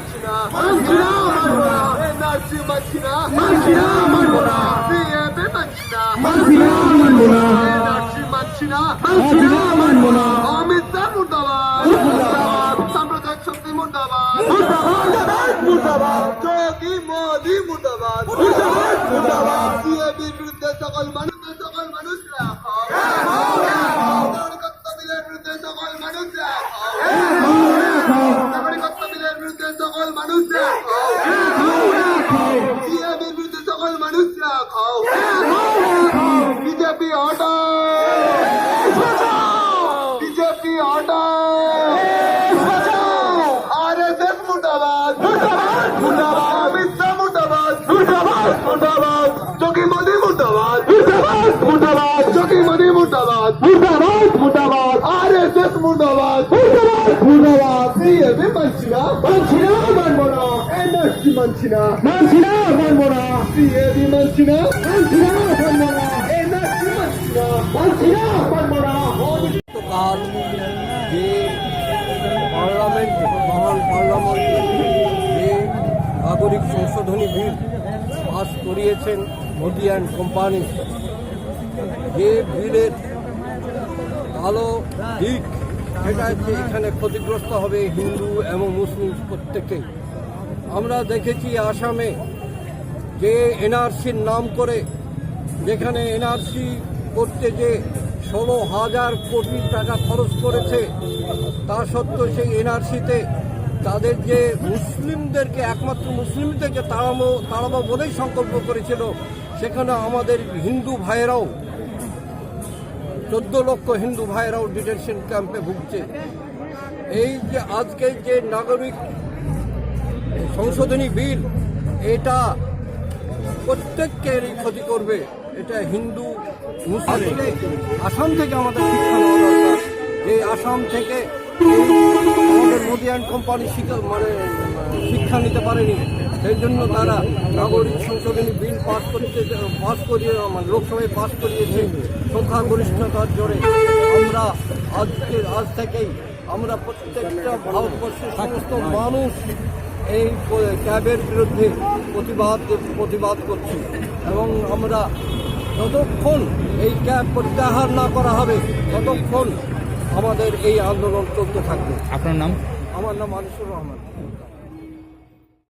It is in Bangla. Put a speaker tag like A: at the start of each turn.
A: মানছি না
B: মানছি না, মানবো না।
A: এনআরসি মানছি না
B: মানছি না, মানবো না।
A: সিএবি মানছি না
B: মানছি না, মানবো না।
A: এনআরসি মানছি না
B: মানছি না, মানবো না।
A: অমিত শাহ মুর্দাবাদ
B: মুর্দাবাদ।
A: সাম্প্রদায়িক শক্তি মুর্দাবাদ
B: মুর্দাবাদ, মুর্দাবাদ,
A: যোগী মোদি মুর্দাবাদ
B: মুর্দাবাদ, মুর্দাবাদ।
A: সিএবির বিরুদ্ধে সকল মানুষ মুর্দাবাদ মুর্দাবাদ মুর্দাবাদ আরএসএস মুর্দাবাদ মুর্দাবাদ মুর্দাবাদ সিএবি মানছি না
B: মানছি না, মানবো না।
A: এনআরসি মানছি না
B: মানছি না, মানবো না।
A: সিএবি মানছি না
B: মানছি না, মানবো না।
A: এনআরসি মানছি না
B: মানছি না, মানবো না।
C: কাল যে পার্লামেন্ট মহান পার্লামেন্ট যে নাগরিক সংশোধনী বিল পাস করিয়েছেন মোদি অ্যান্ড কোম্পানি যে বিলের ভালো দিক, সেটা হচ্ছে এখানে ক্ষতিগ্রস্ত হবে হিন্দু এবং মুসলিম প্রত্যেকেই। আমরা দেখেছি আসামে যে এনআরসির নাম করে, যেখানে এনআরসি করতে যে ষোলো হাজার কোটি টাকা খরচ করেছে, তা সত্ত্বেও সেই এনআরসিতে তাদের যে মুসলিমদেরকে, একমাত্র মুসলিমদেরকে তাড়াবো তাড়াবো বলেই সংকল্প করেছিল, সেখানে আমাদের হিন্দু ভাইয়েরাও চোদ্দ লক্ষ হিন্দু ভাইয়েরাও ডিটেনশন ক্যাম্পে ভুগছে। এই যে আজকে যে নাগরিক সংশোধনী বিল, এটা প্রত্যেককেরই ক্ষতি করবে। এটা হিন্দু, মুসলিম, আসাম থেকে আমাদের শিক্ষা নেওয়া দরকার। যে আসাম থেকে আমাদের মোদি অ্যান্ড কোম্পানি শিক্ষা মানে শিক্ষা নিতে পারেনি। সেই জন্য তারা নাগরিক সংশোধনী বিল পাস করতে পাস করিয়ে মানে লোকসভায় পাস করিয়েছে। সংখ্যাগরিষ্ঠতার জোরে আমরা আজকে আজ থেকেই আমরা প্রত্যেকটা ভারতবর্ষের সমস্ত মানুষ এই ক্যাবের বিরুদ্ধে প্রতিবাদ প্রতিবাদ করছি। এবং আমরা যতক্ষণ এই ক্যাব প্রত্যাহার না করা হবে ততক্ষণ আমাদের এই আন্দোলন চলতে থাকবে।
D: আপনার নাম?
C: আমার নাম আনিসুর রহমান।